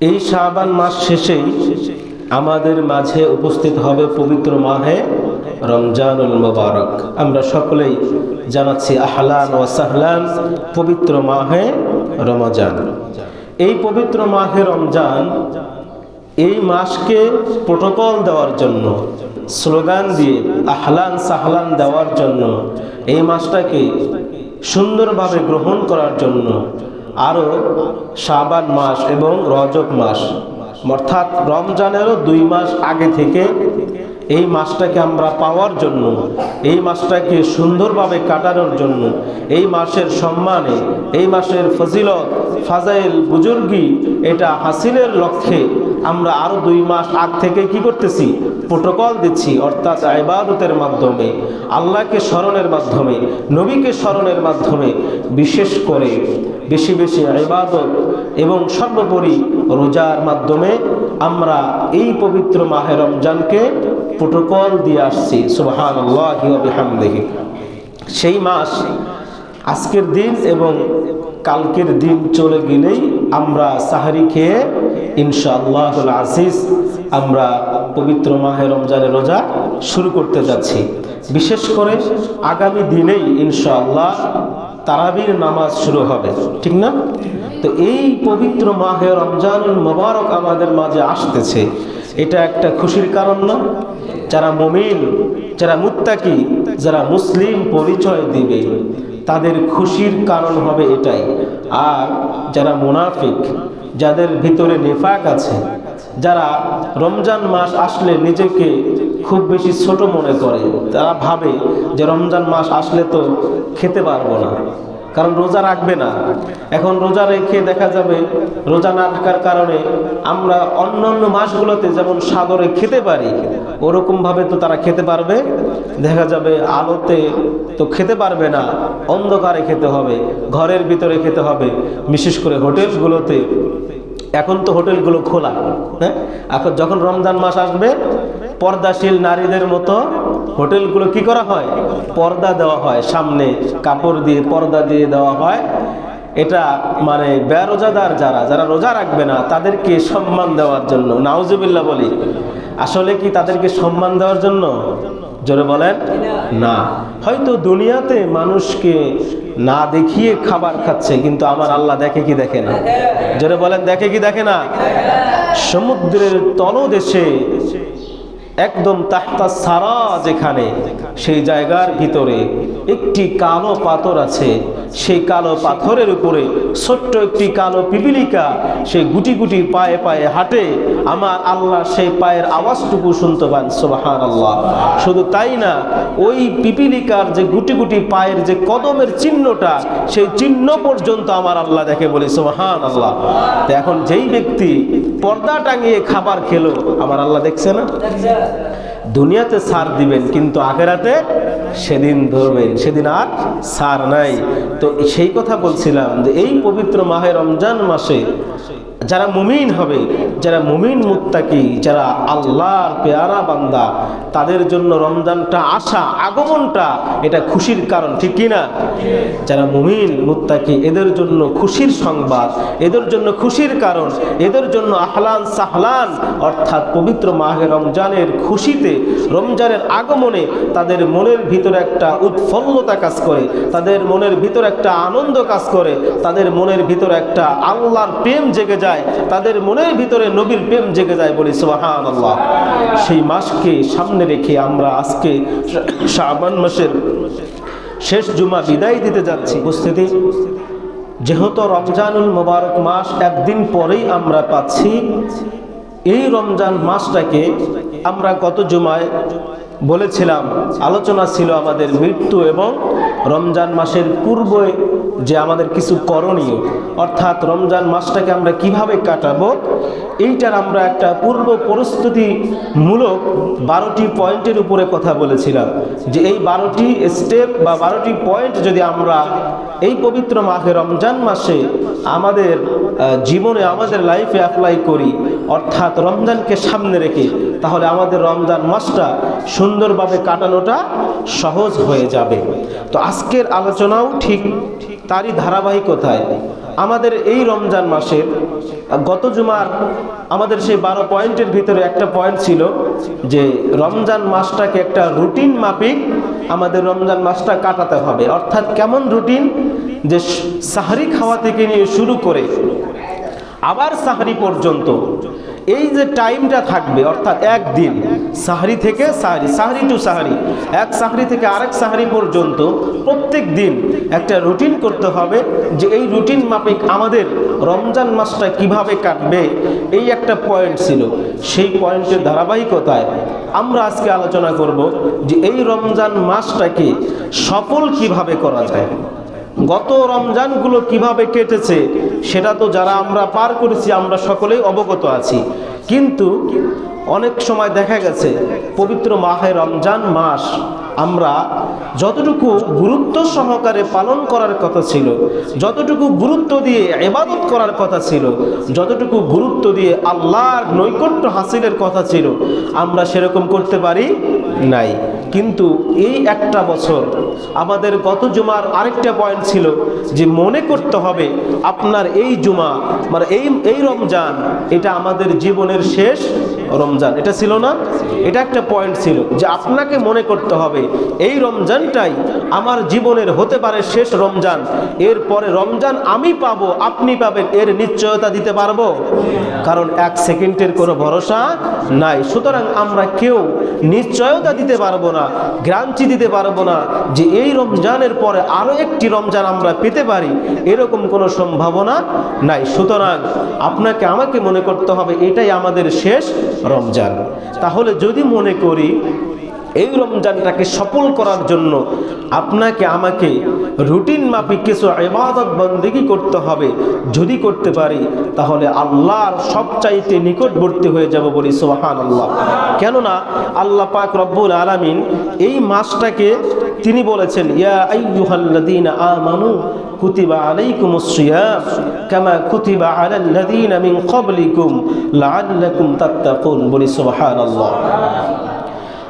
এই শাবান মাস শেষেই আমাদের মাঝে উপস্থিত হবে পবিত্র মাহে রমজানুল মোবারক। আমরা সকলেই জানাচ্ছি আহলান ও সাহলান পবিত্র মাহে রমজান। এই পবিত্র মাহে রমজান এই মাসকে প্রোটোকল দেওয়ার জন্য, স্লোগান দিয়ে আহলান সাহলান দেওয়ার জন্য, এই মাসটাকে সুন্দরভাবে গ্রহণ করার জন্য আরও শাবান মাস এবং রজব মাস। অর্থাৎ রমজানেরও দুই মাস আগে থেকে এই মাসটাকে আমরা পাওয়ার জন্য, এই মাসটাকে সুন্দরভাবে কাটানোর জন্য, এই মাসের সম্মানে, এই মাসের ফজিলত, ফাজাইল, বুজুর্গি, এটা হাসিলের লক্ষ্যে আমরা আরও দুই মাস আগ থেকে কি করতেছি? প্রোটোকল দিচ্ছি, অর্থাৎ ইবাদতের মাধ্যমে, আল্লাহকে স্মরণের মাধ্যমে, নবীকে স্মরণের মাধ্যমে, বিশেষ করে বেশি বেশি ইবাদত এবং সর্বোপরি রোজার মাধ্যমে আমরা এই পবিত্র মাহে রমজানকে প্রোটোকল দিয়ে আসছি আল্লাহামদেহি সেই মাস আজকের দিন এবং কালকের দিন চলে গেলেই আমরা সাহারি খেয়ে ইনশাআল্লাহ আজিজ আমরা পবিত্র মাহে রমজানের রোজা শুরু করতে যাচ্ছি। বিশেষ করে আগামী দিনেই ইনশাআল্লাহ তারাবির নামাজ শুরু হবে, ঠিক না? তো এই পবিত্র মাহে রমজানুল মোবারক আমাদের মাঝে আসতেছে। এটা একটা খুশির কারণ না? যারা মমিন, যারা মুত্তাকি, যারা মুসলিম পরিচয় দিবে, তাদের খুশির কারণ হবে এটাই। আর যারা মুনাফিক, যাদের ভিতরে নেফাক আছে, যারা রমজান মাস আসলে নিজেকে খুব বেশি ছোট মনে করে, তারা ভাবে যে রমজান মাস আসলে তো খেতে পারব না। কারণ রোজা রাখবে না। এখন রোজা রেখে দেখা যাবে রোজা না থাকার কারণে আমরা অন্য অন্য মাসগুলোতে যেমন সাগরে খেতে পারি ওরকমভাবে তো তারা খেতে পারবে। দেখা যাবে আলোতে তো খেতে পারবে না, অন্ধকারে খেতে হবে, ঘরের ভিতরে খেতে হবে। বিশেষ করে হোটেলগুলোতে, এখন তো হোটেলগুলো খোলা হ্যাঁ? এখন যখন রমজান মাস আসবে পর্দাশীল নারীদের মতো হোটেলগুলো কি করা হয়? পর্দা দেওয়া হয়, সামনে কাপড় দিয়ে পর্দা দিয়ে দেওয়া হয়। এটা মানে বেরোজাদার যারা যারা রোজা রাখবে না, তাদেরকে সম্মান দেওয়ার জন্য। নাউজুবিল্লা বলি, আসলে কি তাদেরকে সম্মান দেওয়ার জন্য? জোরে বলেন, না। হয়তো দুনিয়াতে মানুষকে না দেখিয়ে খাবার খাচ্ছে, কিন্তু আমার আল্লাহ দেখে কি দেখে না? জোরে বলেন, দেখে কি দেখে না? সমুদ্রের তলদেশে একদম তাহতা সারা যেখানে, সেই জায়গার ভিতরে একটি কালো পাথর আছে। সেই কালো পাথরের উপরে ছোট্ট একটি কালো পিপিলিকা সেই গুটি গুটি পায়ে পায়ে হাঁটে। আমার আল্লাহ সেই পায়ের আওয়াজটুকু শুনতে পান সোবাহান আল্লাহ শুধু তাই না, ওই পিপিলিকার যে গুটি গুটি পায়ের যে কদমের চিহ্নটা, সেই চিহ্ন পর্যন্ত আমার আল্লাহ দেখে বলি সোবাহান আল্লাহ এখন যেই ব্যক্তি পর্দা টাঙিয়ে খাবার খেলো, আমার আল্লাহ দেখছে না? দুনিয়াতে সার দিবেন, কিন্তু আখেরাতে সেদিন ধরবেন, সেদিন আর সার নাই। তো সেই কথা বলছিলাম যে এই পবিত্র মাহে রমজান মাসে যারা মুমিন হবে, যারা মুমিন মুত্তাকি, যারা আল্লাহর পেয়ারা বান্দা, তাদের জন্য রমজানটা আসা আগমনটা এটা খুশির কারণ, ঠিক কিনা যারা মুমিন মুত্তাকি, এদের জন্য খুশির সংবাদ, এদের জন্য খুশির কারণ, এদের জন্য আহলান সাহলান, অর্থাৎ পবিত্র মাহে রমজানের খুশিতে, রমজানের আগমনে তাদের মনের ভিতরে একটা উৎফুল্লতা কাজ করে, তাদের মনের ভিতরে একটা আনন্দ কাজ করে, তাদের মনের ভিতরে একটা আল্লাহর প্রেম জেগে যায় তাদের মনের ভিতরে নবীর প্রেম জেগে যায় বলি সোহান আল্লাহ সেই মাসকে সামনে রেখে আমরা আজকে শাবান মাসের শেষ জুমা বিদায় দিতে যাচ্ছি। উপস্থিতি? যেহেতু রমজানুল মোবারক মাস একদিন পরেই আমরা পাচ্ছি, এই রমজান মাসটাকে আমরা গত জুমায় বলেছিলাম, আলোচনা ছিল আমাদের মৃত্যু এবং রমজান মাসের পূর্বে যে আমাদের কিছু করণীয়। অর্থাৎ রমজান মাসটাকে আমরা কীভাবে কাটাবো, এইটার আমরা একটা পূর্ব প্রস্তুতিমূলক বারোটি পয়েন্টের উপরে কথা বলেছিলাম। যে এই বারোটি স্টেপ বা বারোটি পয়েন্ট যদি আমরা এই পবিত্র মাসে রমজান মাসে আমাদের জীবনে, আমাদের লাইফে অ্যাপ্লাই করি, অর্থাৎ রমজানকে সামনে রেখে, তাহলে আমাদের রমজান মাসটা সুন্দরভাবে কাটানোটা সহজ হয়ে যাবে। তো আজকের আলোচনাও ঠিক তারই ধারাবাহিকতায় আমাদের এই রমজান মাসের গত জুমার আমাদের সেই বারো পয়েন্টের ভিতরে একটা পয়েন্ট ছিল যে রমজান মাসটাকে একটা রুটিন মাফিক আমাদের রমজান মাসটা কাটাতে হবে। অর্থাৎ কেমন রুটিন? যে সাহারি খাওয়া থেকে নিয়ে শুরু করে আবার সাহারি পর্যন্ত এই যে টাইমটা থাকবে, অর্থাৎ একদিন, সাহারি থেকে সাহারি সাহারি টু সাহারি, এক সাহারি থেকে আরেক সাহারি পর্যন্ত প্রত্যেক দিন একটা রুটিন করতে হবে যে এই রুটিন মাফিক আমাদের রমজান মাসটা কীভাবে কাটবে, এই একটা পয়েন্ট ছিল। সেই পয়েন্টের ধারাবাহিকতায় আমরা আজকে আলোচনা করব যে এই রমজান মাসটাকে সফল কীভাবে করা যায়। গত রমজানগুলো কীভাবে কেটেছে, সেটা তো যারা আমরা পার করেছি, আমরা সকলেই অবগত আছি। কিন্তু অনেক সময় দেখা গেছে, পবিত্র মাহে রমজান মাস আমরা যতটুকু গুরুত্ব সহকারে পালন করার কথা ছিল, যতটুকু গুরুত্ব দিয়ে এবাদত করার কথা ছিল, যতটুকু গুরুত্ব দিয়ে আল্লাহর নৈকট্য হাসিলের কথা ছিল, আমরা সেরকম করতে পারি নাই। কিন্তু এই একটা বছর আমাদের গত জুমার আরেকটা পয়েন্ট ছিল যে মনে করতে হবে আপনার এই জুমা মানে এই এই রমজান, এটা আমাদের জীবনের শেষ রমজান। এটা ছিল না? এটা একটা পয়েন্ট ছিল যে আপনাকে মনে করতে হবে, এই রমজানটাই আমার জীবনের হতে পারে শেষ রমজান। এরপরে রমজান আমি পাবো, আপনি পাবেন, এর নিশ্চয়তা দিতে পারব। কারণ এক সেকেন্ডের কোনো ভরসা নাই। সুতরাং আমরা কেউ নিশ্চয়তা দিতে পারব না গ্রান্টি দিতে পারব না যে এই রমজানের পরে আরও একটি রমজান আমরা পেতে পারি। এরকম কোনো সম্ভাবনা নাই। সুতরাং আপনাকে আমাকে মনে করতে হবে, এটাই আমাদের শেষ রমজান। তাহলে যদি মনে করি, এই রমজানটাকে সফল করার জন্য আপনাকে আমাকে রুটিন মাফিক কিছু ইবাদত বন্দিগি করতে হবে। যদি করতে পারি, তাহলে আল্লাহর সবচাইতে নিকটবর্তী হয়ে যাব বলি সোহান আল্লাহ কেননা আল্লাহ পাক রব্বুল আলামিন এই মাসটাকে তিনি বলেছেন, ইয়া আইয়ুহাল্লাযীনা আমানু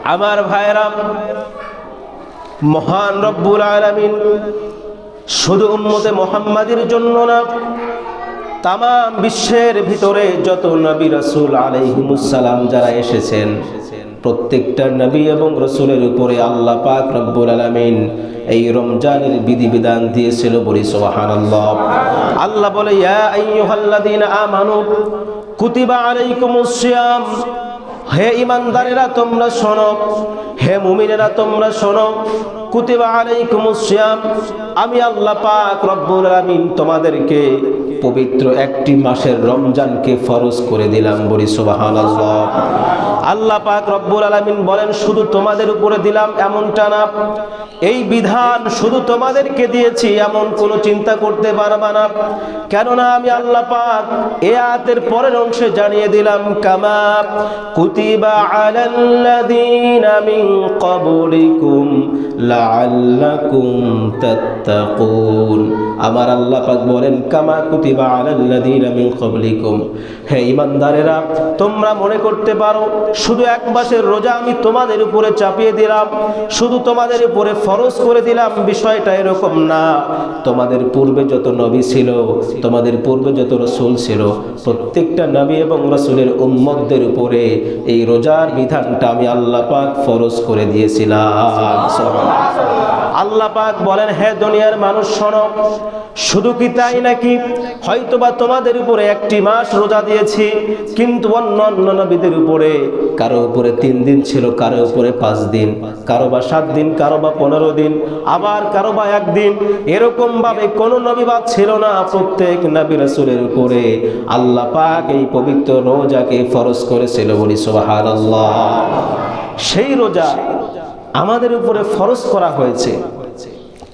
আমার ভাইরাম মহান রব্বুল আলামিন শুধু উম্মতে মোহাম্মদের জন্য না তাম বিশ্বের ভিতরে যত নবী রসুল আলাইহিমুসালাম যারা এসেছেন প্রত্যেকটা নবী এবং রসুলের উপরে আল্লাহ পাক রব্বুল আলামিন এই রমজানের বিধি বিধিবিধান দিয়েছিল বলি সুবহানাল্লাহ। আল্লাহ বলে আলাইকুমুস সিয়াম। হে ইমানদারেরা তোমরা শোনো। হে মুমিনেরা, তোমরা শোনো। কুতিবা আলাইকুমুস সিয়াম। আমি আল্লাহ পাক রব্বুল আলামিন তোমাদেরকে পবিত্র একটি মাসের রমজানকে ফরজ করে দিলাম বলি আল্লাহ পাক রব্বুল আলামিন বলেন, শুধু তোমাদের উপরে দিলাম এমনটা না। এই বিধান শুধু তোমাদেরকে দিয়েছি, এমন কোনো চিন্তা করতে পারবা না। কেননা আমি আল্লাহ পাক এ আয়াতের পরের অংশে জানিয়ে দিলাম, কামা কুতিবা আলাল্লাযীনা মিন ক্বাবলিকুম লাআল্লাকুম তাত্তাকুন। আমার আল্লাহ পাক বলেন, কামা কুতিবা আলাল্লাযীনা মিন ক্বাবলিকুম। হে ঈমানদারেরা, তোমরা মনে করতে পারো, শুধু এক মাসের রোজা আমি তোমাদের উপরে চাপিয়ে দিলাম, শুধু তোমাদের উপরে ফরজ করে দিলাম, বিষয়টা এরকম না। তোমাদের পূর্বে যত নবী ছিল, তোমাদের পূর্বে যত রসুল ছিল, প্রত্যেকটা নবী এবং রসুলের উম্মতদের উপরে এই রোজার বিধানটা আমি আল্লাহ পাক ফরজ করে দিয়েছিলাম। আল্লাহ পাক বলেন, হে দুনিয়ার মানুষ, শোনো, শুধু কি তাই নাকি? হয়তোবা তোমাদের উপরে একটি মাস রোজা দিয়েছি, কিন্তু অন্য অন্য নবীদের উপরে কারও উপরে তিন দিন ছিল, কারও উপরে পাঁচ দিন, কারও বা সাত দিন, কারও বা পনেরো দিন, আবার কারও বা একদিন। এরকম ভাবে কোনো নবীবাদ ছিল না প্রত্যেক নবী রাসূলের উপরে। আল্লাহ পাক এই পবিত্র রোজাকে ফরজ করেছিল বলি, সুবহানাল্লাহ। সেই রোজা আমাদের উপরে ফরজ করা হয়েছে।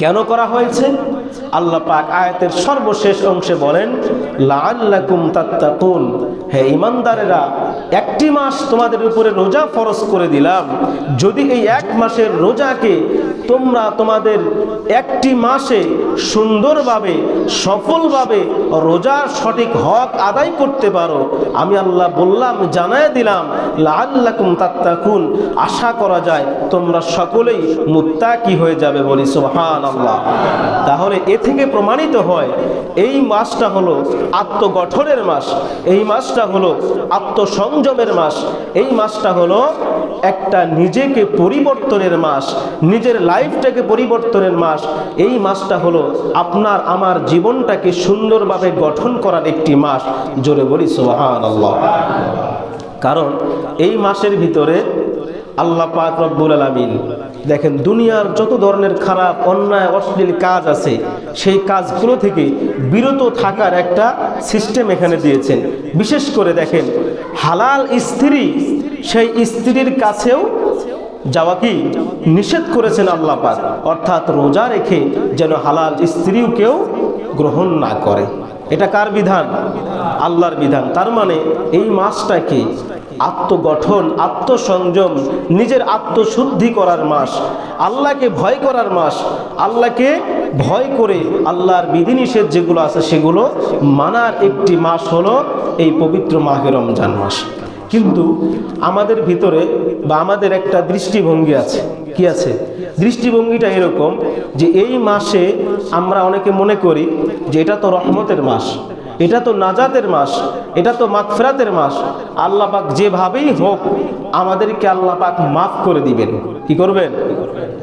কেন করা হয়েছে? আল্লাহ পাক আয়াতের সর্বশেষ অংশে বলেন, লাআল্লাকুম তাত্তাকুন। হে ইমানদারেরা একটি মাস তোমাদের উপরে রোজা ফরজ করে দিলাম। যদি এই এক মাসের রোজাকে তোমরা তোমাদের একটি মাসে সুন্দরভাবে, সফলভাবে রোজার সঠিক হক আদায় করতে পারো, আমি আল্লাহ বললাম, জানায় দিলাম লাল্লাকুম তাত্তাকুন। আশা করা যায় তোমরা সকলেই মুত্তাকি হয়ে যাবে বলি সোহান আল্লাহ তাহলে এ থেকে প্রমাণিত হয়, এই মাসটা হলো আত্মগঠনের মাস। এই মাসটা হলো আত্মসংযমের মাস। এই মাসটা হলো একটা নিজেকে পরিবর্তনের মাস, নিজের লাইফটাকে পরিবর্তনের মাস। এই মাসটা হলো আপনার আমার জীবনটাকে সুন্দরভাবে গঠন করার একটি মাস। জোরে বলি সোহান কারণ এই মাসের ভিতরে আল্লাহ পাক রব্বুল আলামিন দেখেন দুনিয়ার যত ধরনের খারাপ, অন্যায়, অশ্লীল কাজ আছে, সেই কাজগুলো থেকে বিরত থাকার একটা সিস্টেম এখানে দিয়েছেন। বিশেষ করে দেখেন, হালাল স্ত্রী সেই স্ত্রীর কাছেও যাওয়া কি? নিষেধ করেছেন আল্লাহ পাক। অর্থাৎ রোজা রেখে যেন হালাল স্ত্রীও কেউ গ্রহণ না করে। এটা কার বিধান? আল্লাহর বিধান। তার মানে এই মাসটাকে আত্মগঠন, আত্মসংযম, নিজের আত্মশুদ্ধি করার মাস, আল্লাহকে ভয় করার মাস, আল্লাহকে ভয় করে আল্লাহর বিধিনিষেধ যেগুলো আছে সেগুলো মানার একটি মাস হলো এই পবিত্র মাহে রমজান মাস। কিন্তু আমাদের ভিতরে বা আমাদের একটা দৃষ্টিভঙ্গি আছে। কি আছে? দৃষ্টিভঙ্গিটা এরকম যে এই মাসে আমরা অনেকে মনে করি যে এটা তো রহমতের মাস। এটা তো নাজাতের মাস, এটা তো মাগফিরাতের মাস। আল্লাহ পাক যেভাবেই হোক, আমাদেরকে আল্লাহ পাক মাফ করে দিবেন। কি করবেন?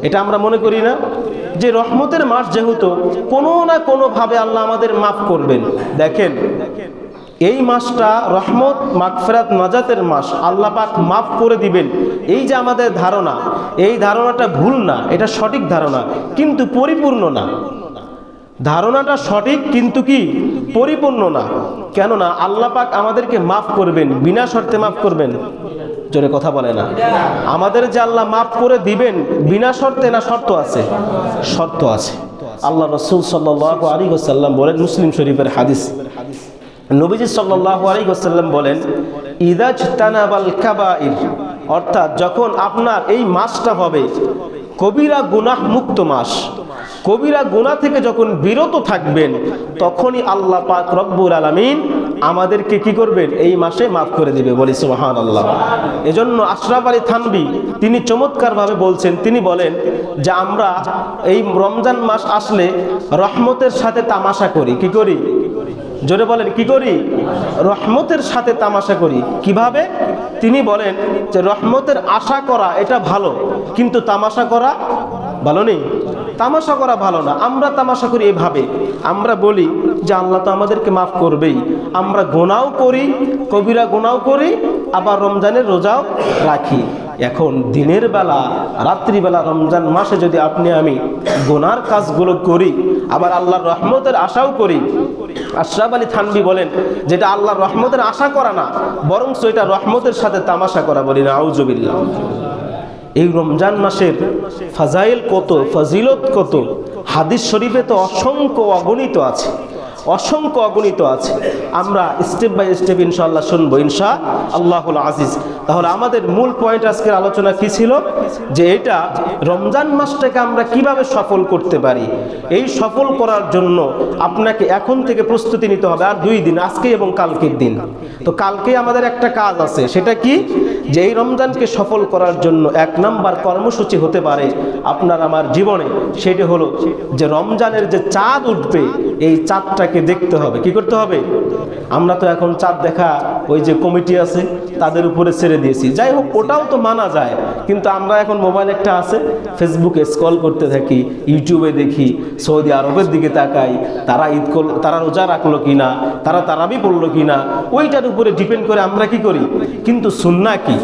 এটা আমরা মনে করি না। যে রহমতের মাস যেহেতু, কোনো না কোনোভাবে আল্লাহ আমাদের মাফ করবেন। দেখেন, এই মাসটা রহমত, মাগফেরাত, নাজাতের মাস, আল্লাহ পাক মাফ করে দিবেন। এই যে আমাদের ধারণা, এই ধারণাটা ভুল না, এটা সঠিক ধারণা, কিন্তু পরিপূর্ণ না। ধারণাটা সঠিক কিন্তু কি পরিপূর্ণ না। কেননা আল্লাহ পাক আমাদেরকে মাফ করবেন, বিনা শর্তে মাফ করবেন। জোরে কথা বলে না। আমাদের যে আল্লাহ মাফ করে দিবেন, বিনা শর্তে না শর্ত আছে? শর্ত আছে। আল্লাহ রসুল সাল্লাহ আলী সাল্লাম বলেন, মুসলিম শরীফের হাদিস। নবীজি সাল্লাহ আলী সাল্লাম বলেন ইদাজ তানাবাল কাবাইর। অর্থাৎ যখন আপনার এই মাসটা হবে, কবিরা গুনাহ মুক্ত মাস কবিরা গুনাহ থেকে যখন বিরত থাকবেন, তখনই আল্লাহ পাক রব্বুল আলমিন আমাদেরকে কি করবেন? এই মাসে মাফ করে দিবে। বলি সুহান আল্লাহ এজন্য আশরাফ আলী থানবি তিনি চমৎকারভাবে বলছেন, তিনি বলেন যে আমরা এই রমজান মাস আসলে রহমতের সাথে তামাশা করি। কি করি? জোরে বলেন, কি করি? রহমতের সাথে তামাশা করি। কীভাবে? তিনি বলেন যে রহমতের আশা করা এটা ভালো, কিন্তু তামাশা করা ভালো নেই। তামাশা করা ভালো না। আমরা তামাশা করি এভাবে। আমরা বলি যে আল্লাহ তো আমাদেরকে মাফ করবেই। আমরা গোনাও করি, কবিরা গোনাও করি, আবার রমজানের রোজাও রাখি। এখন দিনের বেলা, রাত্রিবেলা রমজান মাসে যদি আপনি আমি গোনার কাজগুলো করি, আবার আল্লাহর রহমতের আশাও করি, আশরাফ আলী থানবি বলেন, যেটা আল্লাহর রহমতের আশা করা না বরং এটা রহমতের সাথে তামাশা করা বলি না আউজবিল্লা এই রমজান মাসের ফাজাইল কত, ফজিলত কত? হাদিস শরীফে তো অসংখ্য অগণিত আছে, অসংখ্য অগণিত আছে। আমরা স্টেপ বাই স্টেপ ইনশাল্লাহ শুনব, ইনশা আল্লাহুল আজিজ। তাহলে আমাদের মূল পয়েন্ট আজকের আলোচনা কি ছিল? যে এটা রমজান মাসটাকে আমরা কীভাবে সফল করতে পারি? এই সফল করার জন্য আপনাকে এখন থেকে প্রস্তুতি নিতে হবে, আর দুই দিন, আজকে এবং কালকের দিন। তো কালকে আমাদের একটা কাজ আছে, সেটা কি? যে এই রমজানকে সফল করার জন্য এক নাম্বার কর্মসূচি হতে পারে আপনার আমার জীবনে, সেটি হলো যে রমজানের যে চাঁদ উঠবে, এই চাঁদটাকে দেখতে হবে। কি করতে হবে? আমরা তো এখন চাঁদ দেখা ওই যে কমিটি আছে, তাদের উপরে ছেড়ে দিয়েছি। যাই হোক, ওটাও তো মানা যায়। কিন্তু আমরা এখন মোবাইল একটা আছে, ফেসবুকে স্ক্রল করতে থাকি, ইউটিউবে দেখি, সৌদি আরবের দিকে তাকাই, তারা ঈদ করল তারা রোজা রাখল কিনা, তারা তারাবি পড়ল কিনা, ওইটার উপরে ডিপেন্ড করে আমরা কি করি? কিন্তু সুন্না কি?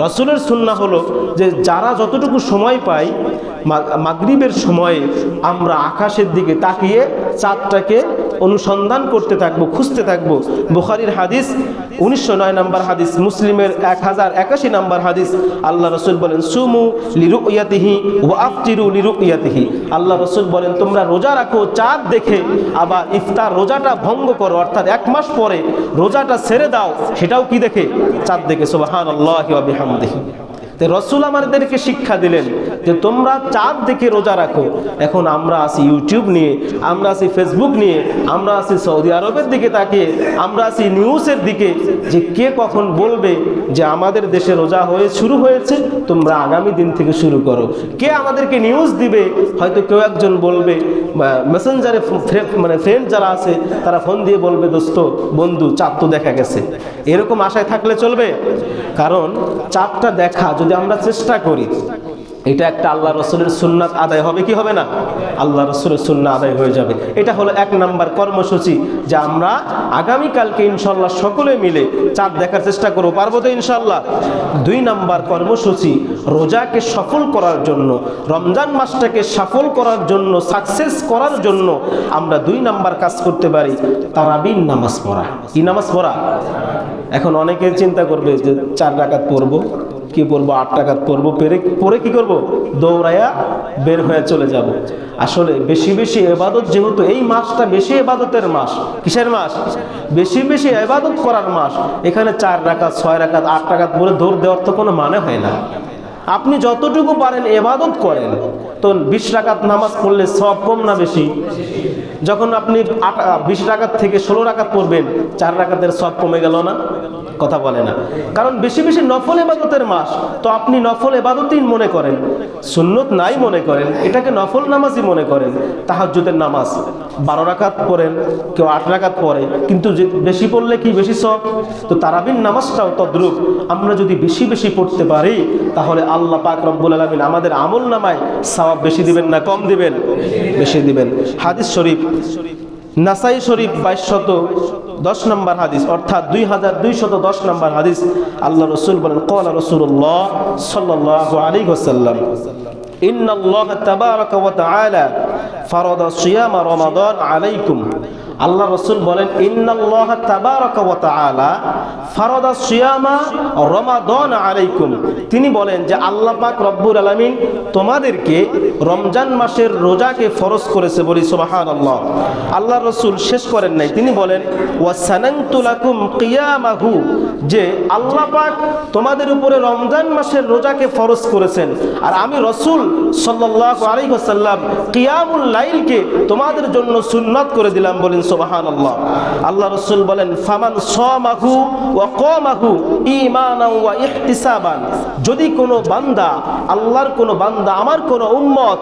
রসুলের সুন্না হলো যে যারা যতটুকু সময় পাই মাগরিবের সময়ে আমরা আকাশের দিকে তাকিয়ে চাঁদটাকে অনুসন্ধান করতে থাকব, খুঁজতে থাকব। বুখারির হাদিস উনিশশো নয় নম্বর হাদিস, মুসলিমের এক হাজার একাশি নম্বর হাদিস, আল্লাহ রসুল বলেন, সুমু লিরু ইয়াতিহি ও আফতিরু লিরু ইয়াতিহি আল্লাহ রসুল বলেন, তোমরা রোজা রাখো, চাঁদ দেখে, আবার ইফতার রোজাটা ভঙ্গ করো, অর্থাৎ এক মাস পরে রোজাটা ছেড়ে দাও, সেটাও কি দেখে? চাঁদ দেখে সোবাহান আল্লাহ বিহামদিহি। রসুল আমাদেরকে শিক্ষা দিলেন যে তোমরা চাঁদ দেখে রোজা রাখো। এখন আমরা আছি ইউটিউব নিয়ে, আমরা আছি ফেসবুক নিয়ে, আমরা আছি সৌদি আরবের দিকে তাকিয়ে, আমরা আছি নিউজের দিকে যে কে কখন বলবে যে আমাদের দেশে রোজা হয়ে শুরু হয়েছে, তোমরা আগামী দিন থেকে শুরু করো। কে আমাদেরকে নিউজ দিবে? হয়তো কেউ একজন বলবে মেসেঞ্জারে মানে ফ্রেন্ড যারা আছে, তারা ফোন দিয়ে বলবে, দোস্ত, বন্ধু, চাঁদ তো দেখা গেছে। এরকম আশায় থাকলে চলবে? কারণ চাঁদটা দেখা যদি আমরা চেষ্টা করি, এটা একটা আল্লাহ রসুলের সুন্নাত আদায় হবে কি হবে না? আল্লাহ রসুলের সুন্না আদায় হয়ে যাবে। এটা হলো এক নাম্বার কর্মসূচি যে আমরা আগামীকালকে ইনশাল্লাহ সকলে মিলে চাঁদ দেখার চেষ্টা করব। পারব তো ইনশাল্লাহ দুই নাম্বার কর্মসূচি, রোজাকে সফল করার জন্য, রমজান মাসটাকে সফল করার জন্য সাকসেস করার জন্য আমরা দুই নাম্বার কাজ করতে পারি, তারাবিন নামাজ পড়া। কি নামাজ পড়া? এখন অনেকে চিন্তা করবে যে চার রাকাত পড়ব। কি পড়ব আট টাকাত পড়ব, পেরে পরে কি করব? দৌড়াইয়া বের হয়ে চলে যাব। আসলে বেশি বেশি এবাদত যেহেতু এই মাসটা বেশি এবাদতের মাস। কিসের মাস? বেশি বেশি এবাদত করার মাস। এখানে চার রাখাত ছয় রাখাত আট টাকাত পরে দৌড় দেওয়ার তো কোনো মানে হয় না। আপনি যতটুকু পারেন এবাদত করেন। তো বিশ রাকাত নামাজ পড়লে সব কম না বেশি? যখন আপনি বিশ রাকাত থেকে ষোলো রাকাত পড়বেন, চার রাকাতের সব কমে গেল না? কথা বলে না। কারণ বেশি বেশি নফল এবাদতের মাস, তো আপনি নফল এবাদতই মনে করেন। সুন্নত নাই মনে করেন, এটাকে নফল নামাজই মনে করেন। তাহাজ্জুদের নামাজ, বারো রাকাত পড়েন, কেউ আট রাকাত পড়ে, কিন্তু বেশি পড়লে কি বেশি সব? তো তারাবিন নামাজটাও তদ্রুপ। আমরা যদি বেশি বেশি পড়তে পারি, তাহলে আল্লাহ পাক রব্বুল আলমিন আমাদের আমল নামায় সবাব বেশি দিবেন না কম দিবেন? বেশি দিবেন। হাদিস শরীফ, নাসাই শরীফ বাইশ শত দশ নম্বর হাদিস, অর্থাৎ দুই হাজার দুই শত দশ নম্বর হাদিস। আল্লাহ রসুল বলেন কলা রসুল্লাহ সাল্লাহ আলী হোসাল্লাম ইন্নাল্লাহ তাবারাকা ওয়া তাআলা ফারাদা সিয়াম রমাদান আলাইকুম। আল্লাহ রসুল বলেন, ইন্নাল্লাহ তাবারাকা ওয়া তাআলা ফারাদা সিয়ামা রমাদান আলাইকুম। তিনি বলেন যে, আল্লাহ পাক রব্বুল আলামিন তোমাদেরকে রমজান মাসের রোজাকে ফরজ করেছে বলি, সুবহানাল্লাহ। আল্লাহ রসুল শেষ করেন নাই। তিনি বলেন ওয়া সানানতু লাকুম কিয়ামাহু, যে, আল্লাহ পাক তোমাদের উপরে রমজান মাসের রোজাকে ফরজ করেছেন। আর আমি রসুল সাল্লাল্লাহু আলাইহি ওয়াসাল্লাম কিয়ামুল লাইলকে তোমাদের জন্য সুন্নাত করে দিলাম বলেন যদি কোনো বান্দা, আল্লাহর কোনো বান্দা, আমার কোনো উম্মত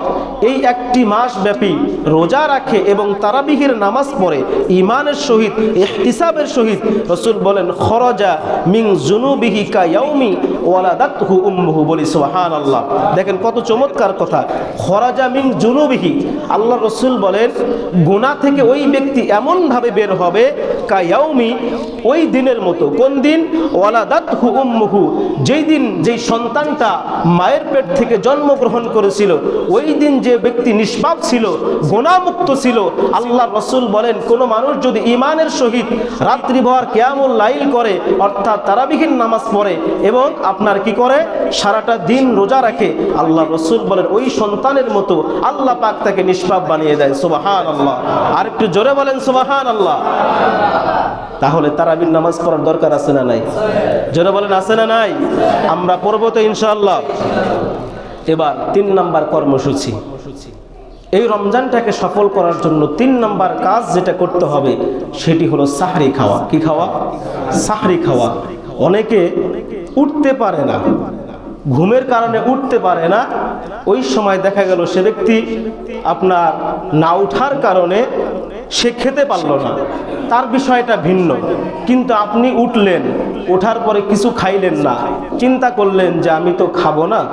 এই একটি মাস ব্যাপী রোজা রাখে এবং তারাবিহির নামাজ পড়ে ইমানের সহিত, ইহতিসাবের সহিত, রসুল বলেন, খরজা মিং জুনুবিহি কা ইয়াউমি ওয়ালাদাতহু উম্মুহু। বলি সুবহান আল্লাহ দেখেন কত চমৎকার কথা। খরাজা মিং জুনুবিহি আল্লাহ রসুল বলেন, গুনাহ থেকে ওই ব্যক্তি এমনভাবে বের হবে? কায়াউমি ওই দিনের মতো। কোন দিন? ওয়ালাদাত হু উম্মুহু। যেই দিন যেই সন্তানটা মায়ের পেট থেকে জন্মগ্রহণ করেছিল, ওই দিন যে ব্যক্তি নিষ্পাপ ছিল গোনামুক্ত ছিল, আল্লাহ রসুল বলেন, কোনো মানুষ যদি ইমানের সহিত রাত্রিভর কেয়ামুল লাইল করে, অর্থাৎ তারাবিহীন নামাজ পড়ে এবং আপনার কি করে? সারাটা দিন রোজা রাখে, আল্লাহ রসুল বলেন, ওই সন্তানের মতো আল্লাহ পাক তাকে নিষ্পাপ বানিয়ে দেয়। সুবাহান আর একটু জোরে বলেন তাহলে তারাবির নামাজ পড়ার দরকার আছে না নাই? জোরে বলেন, আছে না নাই? আমরা পড়ব তো ইনশাআল্লাহ। এবার তিন নাম্বার কর্মসূচি। এই রমজানটাকে সফল করার জন্য তিন নাম্বার কাজ যেটা করতে হবে, সেটি হলো সাহরি খাওয়া। কি খাওয়া? সাহরি খাওয়া। অনেকে উঠতে পারে না। ঘুমের কারণে উঠতে পারে না। ওই সময় দেখা গেল সে ব্যক্তি আপনার না উঠার কারণে সে খেতে পারল না। তার বিষয়টা ভিন্ন। কিন্তু আপনি উঠলেন, ওঠার পরে কিছু খাইলেন না। চিন্তা করলেন যে আমি তো খাব না।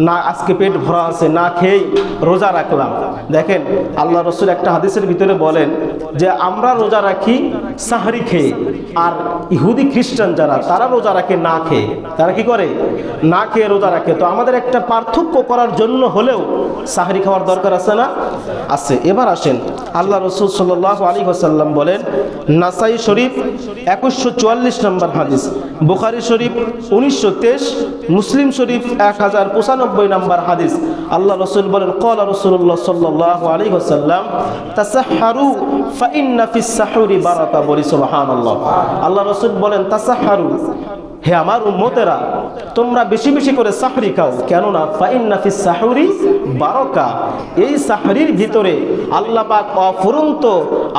না, আজকে পেট ভরা আছে, না খেয়েই রোজা রাখলাম। দেখেন, আল্লাহ রসুল একটা হাদিসের ভিতরে বলেন যে, আমরা রোজা রাখি সাহারি খেয়ে। আর ইহুদি খ্রিস্টান যারা, তারা রোজা রাখে, না খেয়ে। তারা কি করে? না খেয়ে রোজা রাখে। তো আমাদের একটা পার্থক্য করার জন্য হলেও সাহারি খাওয়ার দরকার আছে না? আছে। এবার আসেন, আল্লাহ রসুল সাল্লাহ আলী হাসাল্লাম বলেন, নাসাই শরীফ একুশশো চুয়াল্লিশ নম্বর হাদিস, বুখারি শরীফ উনিশশো তেইশ, মুসলিম শরীফ এক হাজার পঁচানব্বই নম্বর হাদিস। আল্লাহ রসুল বলেন কল রসুল্লাহ সাল্লাহ আলী হাসাল্লাম তাসাহারু ফাইন্না ফিস সাহুরি বারাকা বলি সোহান আল্লাহ আল্লাহ রসুল বলেন, তাসাহারু, হে আমার উম্মতেরা, তোমরা বেশি বেশি করে সাহরি খাও। কেননা ফাইন নাফি সাহরি বারকা। এই সাহরির ভিতরে আল্লাহ পাক অফুরন্ত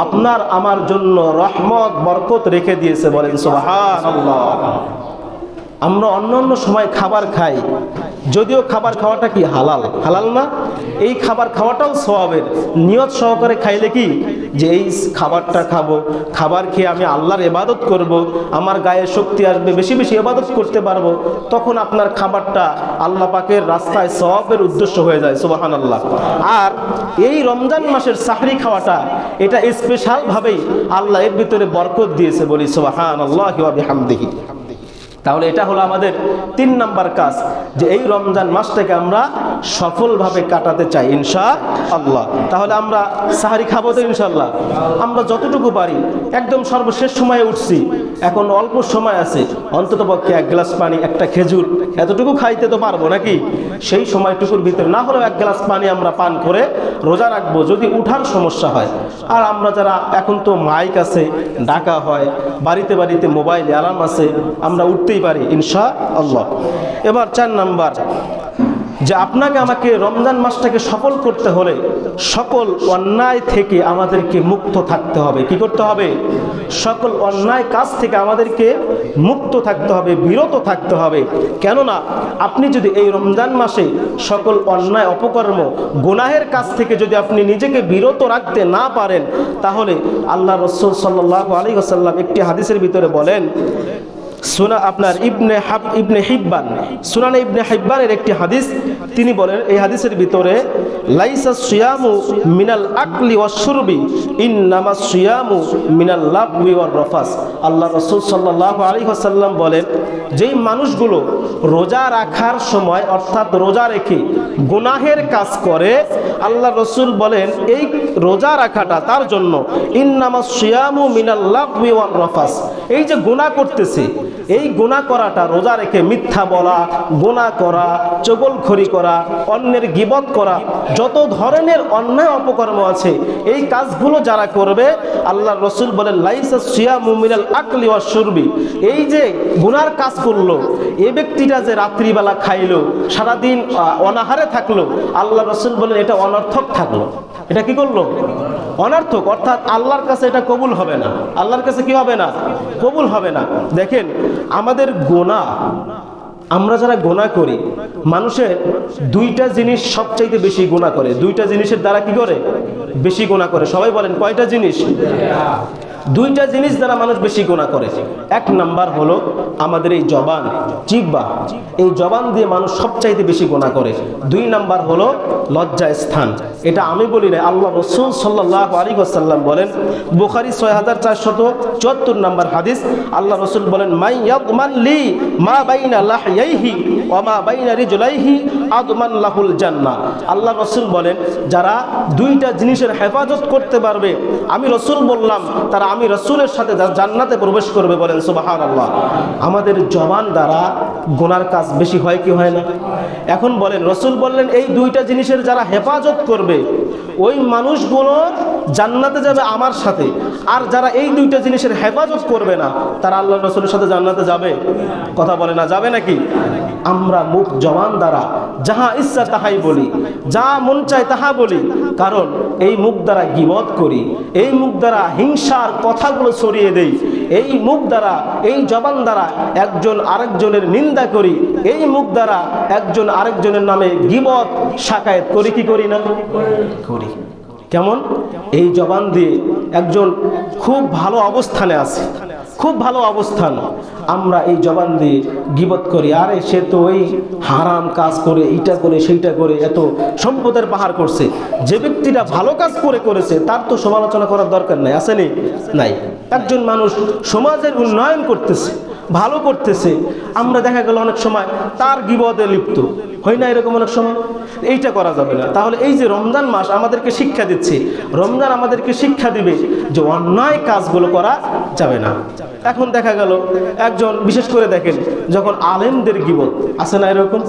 আপনার আমার জন্য রহমত, বরকত রেখে দিয়েছে বলেন, সুবহানাল্লাহ। আমরা অন্য অন্য সময় খাবার খাই। যদিও খাবার খাওয়াটা কি হালাল? হালাল না? এই খাবার খাওয়াটাও স্বভাবের নিয়ত সহকারে খাইলে কি? যে এই খাবারটা খাব, খাবার খেয়ে আমি আল্লাহর এবাদত করব, আমার গায়ে শক্তি আসবে, বেশি বেশি এবাদত করতে পারব, তখন আপনার খাবারটা আল্লাহ পাকের রাস্তায় সবের উদ্দেশ্য হয়ে যায় সুবাহান আল্লাহ আর এই রমজান মাসের সাহরি খাওয়াটা, এটা স্পেশালভাবেই আল্লাহ এর ভিতরে বরকত দিয়েছে বলি সুবাহান আল্লাহ হামদিহি তাহলে এটা হলো আমাদের তিন নাম্বার কাজ, যে এই রমজান মাসটাকে আমরা সফলভাবে কাটাতে চাই ইনশা আল্লাহ তাহলে আমরা সাহারি খাব তো ইনশাল্লাহ আমরা যতটুকু পারি, একদম সর্বশেষ সময়ে উঠছি, এখন অল্প সময় আছে অন্তত পক্ষে এক গ্লাস পানি, একটা খেজুর, এতটুকু খাইতে তো পারব নাকি? সেই সময়টুকুর ভিতরে, না হলেও এক গ্লাস পানি আমরা পান করে রোজা রাখব, যদি উঠার সমস্যা হয়। আর আমরা যারা এখন তো মাইক আছে, ডাকা হয়, বাড়িতে বাড়িতে মোবাইল, অ্যালার্ম আছে, আমরা উঠতেই পারি ইনশা আল্লাহ এবার চার নাম্বার, যে আপনাকে আমাকে রমজান মাসটাকে সফল করতে হলে সকল অন্যায় থেকে আমাদেরকে মুক্ত থাকতে হবে। কি করতে হবে? সকল অন্যায় কাজ থেকে আমাদেরকে মুক্ত থাকতে হবে, বিরত থাকতে হবে। কেননা, আপনি যদি এই রমজান মাসে সকল অন্যায়, অপকর্ম, গুনাহের কাছ থেকে যদি আপনি নিজেকে বিরত রাখতে না পারেন, তাহলে আল্লাহ রসুল সাল্লাহ আলী আসাল্লাম একটি হাদিসের ভিতরে বলেন সুনা আপনার ইবনে হাব ইবনে হিব্বান। সুনানে ইবনে হিব্বানের একটি হাদিস, তিনি বলেন, এই হাদিসের ভিতরে, লাইসা সিয়ামু মিনাল আকলি ওয়াসুরবি ইন নামা সিয়ামু মিনাল লাবwi ওয়ার রফাস। আল্লাহ রাসূল সাল্লাল্লাহু আলী ওয়াসাল্লাম বলেন, যেই মানুষগুলো রোজা রাখার সময়, অর্থাৎ রোজা রেখে গুনাহের কাজ করে, আল্লাহ রসুল বলেন, এই রোজা রাখাটা তার জন্য। ওয়ার রফাস। এই যে গুনাহ করতেছে, এই গুণা করাটা রোজা রেখে মিথ্যা বলা গুণা করা, চগলখড়ি করা, অন্যের গিবত করা, যত ধরনের অন্যায় অপকর্ম আছে, এই কাজগুলো যারা করবে আল্লাহ রসুল বলেন, লাইসা সিয়া মুমিনাল আকলি ওয়া সুরবি এই যে গুনার কাজ করল, এ ব্যক্তিটা যে রাত্রিবেলা খাইলো, সারাদিন অনাহারে থাকল আল্লাহ রসুল বলেন, এটা অনর্থক থাকল। এটা কি করল? অনর্থক। অর্থাৎ আল্লাহর কাছে এটা কবুল হবে না। আল্লাহর কাছে কি হবে না? কবুল হবে না। দেখেন, আমাদের গোনা, আমরা যারা গোনা করি, মানুষের দুইটা জিনিস সবচাইতে বেশি গোনা করে। দুইটা জিনিসের দ্বারা কি করে? বেশি গোনা করে। সবাই বলেন, কয়টা জিনিস? দুইটা জিনিস দ্বারা মানুষ বেশি গোনা করে। এক নাম্বার হলো আমাদের এই জবান জিব্বা এই জবান দিয়ে মানুষ সবচাইতে বেশি গোনা করে। দুই নাম্বার হলো লজ্জা স্থান। এটা আমি বলি না আল্লাহ রসুল সাল্লাহ আলী আসাল্লাম বলেন, বুখারি ছয় হাজার চারশত চুয়াত্তর নাম্বার হাদিস, আল্লাহ রসুল বলেন, মাই ইয়াদমান লি মা বাইনা লাহইয়াইহি ওয়া মা বাইনা রিজলাইহি আদমান লাহুল জান্নাহ আল্লাহ রসুল বলেন, যারা দুইটা জিনিসের হেফাজত করতে পারবে, আমি রসুল বললাম, তারা আমি রসুলের সাথে জান্নাতে প্রবেশ করবে বলেন সুবাহান আল্লাহ আমাদের জবান দ্বারা গোনার কাজ বেশি হয় কি হয় না? এখন বলেন, রসুল বললেন, এই দুইটা জিনিসের যারা হেফাজত করবে, ওই মানুষগুলো জান্নাতে যাবে আমার সাথে। আর যারা এই দুইটা জিনিসের হেফাজত করবে না, তারা আল্লাহ রসুলের সাথে জান্নাতে যাবে? কথা বলে না, যাবে নাকি? আমরা মুখ জবান দ্বারা, যাহা ইচ্ছা তাহাই বলি, যা মন চায় তাহা বলি। কারণ এই মুখ দ্বারা গিবত করি, এই মুখ দ্বারা হিংসার কথাগুলো ছড়িয়ে দেই, এই মুখ দ্বারা, এই জবান দ্বারা একজন আরেকজনের নিন্দা করি, এই মুখ দ্বারা একজন আরেকজনের নামে গিবত শাকায়ত করি, কি করি না? করি। কেমন? এই জবান দিয়ে একজন খুব ভালো অবস্থানে আছে। খুব ভালো অবস্থান। আমরা এই জবান দিয়ে গিবত করি, আরে সে তো ওই হারাম কাজ করে, এইটা করে, সেইটা করে, এত সম্পদের পাহাড় করছে। যে ব্যক্তিটা ভালো কাজ করে করেছে, তার তো সমালোচনা করার দরকার নাই আসেনি নাই। একজন মানুষ সমাজের উন্নয়ন করতেছে, ভালো করতেছে, আমরা দেখা গেল অনেক সময় তার গিবদে লিপ্ত। হয় না এরকম অনেক সময়? এইটা করা যাবে না। তাহলে এই যে রমজান মাস আমাদেরকে শিক্ষা দিচ্ছে, রমজান আমাদেরকে শিক্ষা দিবে যে অন্যায় কাজগুলো করা যাবে না। এখন দেখা গেল, একজন বিশেষ করে দেখেন, যখন আলেমদের গিবত, আছে না এরকম?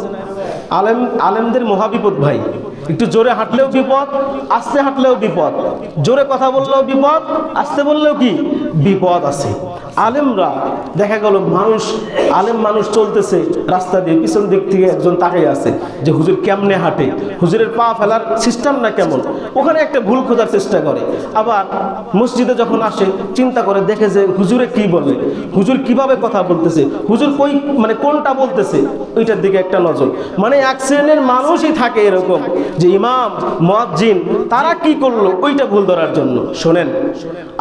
আলেম, আলেমদের মহাবিপদ ভাই। একটু জোরে হাঁটলেও বিপদ, আস্তে হাঁটলেও বিপদ। জোরে কথা বললেও বিপদ, আস্তে বললেও কি? বিপদ আছে। আলেমরা, দেখা গেল মানুষ, আলেম মানুষ চলতেছে রাস্তা দিয়ে, পিছন দিক থেকে একজন তাকাই আছে যে হুজুর কেমনে হাঁটে? হুজুরের পা ফেলার সিস্টেম না কেমন? ওখানে একটা ভুল খোঁজার চেষ্টা করে। আবার মসজিদে যখন আসে, চিন্তা করে, দেখে যে হুজুরে কি বলে? হুজুর কীভাবে কথা বলতেছে? হুজুর কই মানে কোনটা বলতেছে? ওইটার দিকে একটা নজর। মানে এক শ্রেণির মানুষই থাকে এরকম। যে ইমাম, মুয়াজ্জিন, তারা কি করল? ওইটা ভুল ধরার জন্য। শোনেন,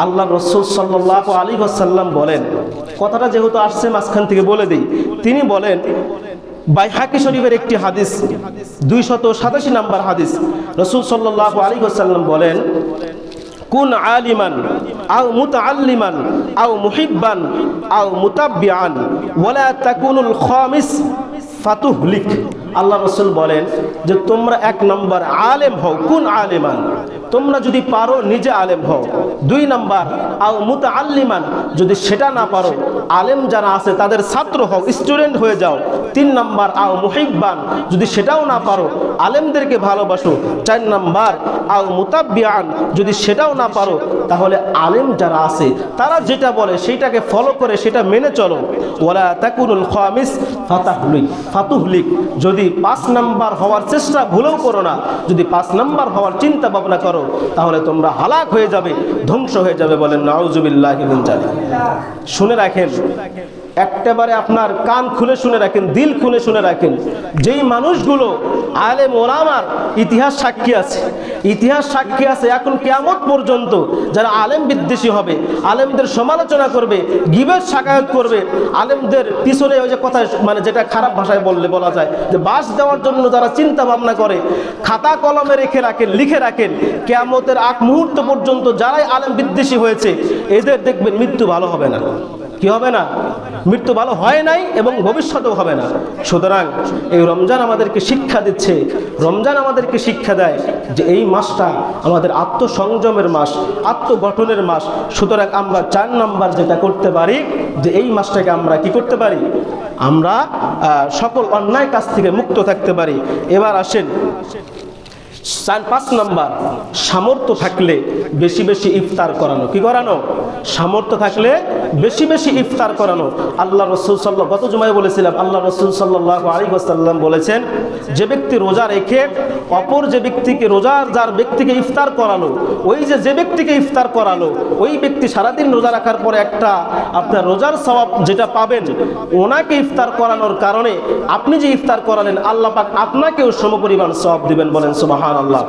আল্লাহ রসুল সাল্লাহ আলী আসাল্লাম বলেন, কথাটা যেহেতু আসছে মাঝখান থেকে বলে দিই, তিনি বলেন, বাইহাকি শরীফের একটি হাদিস, দুইশত সাতাশি নাম্বার হাদিস, রসুল সাল্লাহ আলী আসাল্লাম বলেন, কুন আলিমান, আও মুতাআল্লিমান, আও মুহিব্বান, আও মুতাব্বিআন, ওয়ালা তাকুনুল খামিস, ফাতুহলিক। আল্লাহ রসুল বলেন যে তোমরা এক নম্বর আলেম হও, কোন আলেমান? তোমরা যদি পারো নিজে আলেম হও। দুই নম্বর, আও মুতা আল্লিমান যদি সেটা না পারো, আলেম যারা আছে তাদের ছাত্র হও, স্টুডেন্ট হয়ে যাও। তিন নাম্বার, আও মুহিব্বান, যদি সেটাও না পারো, আলেমদেরকে ভালোবাসো। চার নাম্বার, আও মুতাব্বিয়ান যদি সেটাও না পারো, তাহলে আলেম যারা আছে, তারা যেটা বলে সেইটাকে ফলো করে, সেটা মেনে চলো। ওরা তাকুনুল খামিস ফাতাহলিক ফাতুহলিক, যদি পাঁচ নাম্বার হওয়ার চেষ্টা ভুলেও করো না। যদি পাঁচ নাম্বার হওয়ার চিন্তা ভাবনা করো, তাহলে তোমরা হালাক হয়ে যাবে, ধ্বংস হয়ে যাবে বলেন নাউজুবিল্লাহ শুনে রাখেন একটাবারে আপনার কান খুলে শুনে রাখেন, দিল খুলে শুনে রাখেন। যেই মানুষগুলো আলেম ওলামার ইতিহাস সাক্ষী আছে, ইতিহাস সাক্ষী আছে এখন কেমন পর্যন্ত যারা আলেম বিদ্বেষী হবে, আলেমদের সমালোচনা করবে, গিবের সাকায়ত করবে, আলেমদের পিছনে ওই যে কথা মানে যেটা খারাপ ভাষায় বললে বলা যায়, যে বাস দেওয়ার জন্য যারা চিন্তা ভাবনা করে, খাতা কলমে রেখে রাখেন, লিখে রাখেন, কেয়ামতের আগ মুহূর্ত পর্যন্ত যারাই আলেম বিদ্বেষী হয়েছে, এদের দেখবেন মৃত্যু ভালো হবে না। কি হবে না? মৃত্যু ভালো হয় নাই এবং ভবিষ্যতেও হবে না। সুতরাং এই রমজান আমাদেরকে শিক্ষা দিচ্ছে, রমজান আমাদেরকে শিক্ষা দেয় যে এই মাসটা আমাদের আত্মসংযমের মাস, আত্মগঠনের মাস। সুতরাং আমরা চার নাম্বার যেটা করতে পারি, যে এই মাসটাকে আমরা কি করতে পারি? আমরা সকল অন্যায় কাজ থেকে মুক্ত থাকতে পারি। এবার আসেন পাঁচ নাম্বার, সামর্থ্য থাকলে বেশি বেশি ইফতার করানো। কি করানো? সামর্থ্য থাকলে বেশি বেশি ইফতার করানো। আল্লাহ রসুল সাল্লাহ গত জুমায় বলেছিলাম, আল্লাহ রসুল সাল্লাহ আলী ওসাল্লাম বলেছেন, যে ব্যক্তি রোজা রেখে অপর যে ব্যক্তিকে রোজার যার ব্যক্তিকে ইফতার করালো, ওই যে যে ব্যক্তিকে ইফতার করালো, ওই ব্যক্তি সারাদিন রোজা রাখার পরে একটা আপনার রোজার সবাব যেটা পাবেন, ওনাকে ইফতার করানোর কারণে আপনি যে ইফতার করালেন, আল্লাহ পাক আপনাকেও সমপরিমাণ সওয়াব দিবেন বলেন, সুবাহান আল্লাহ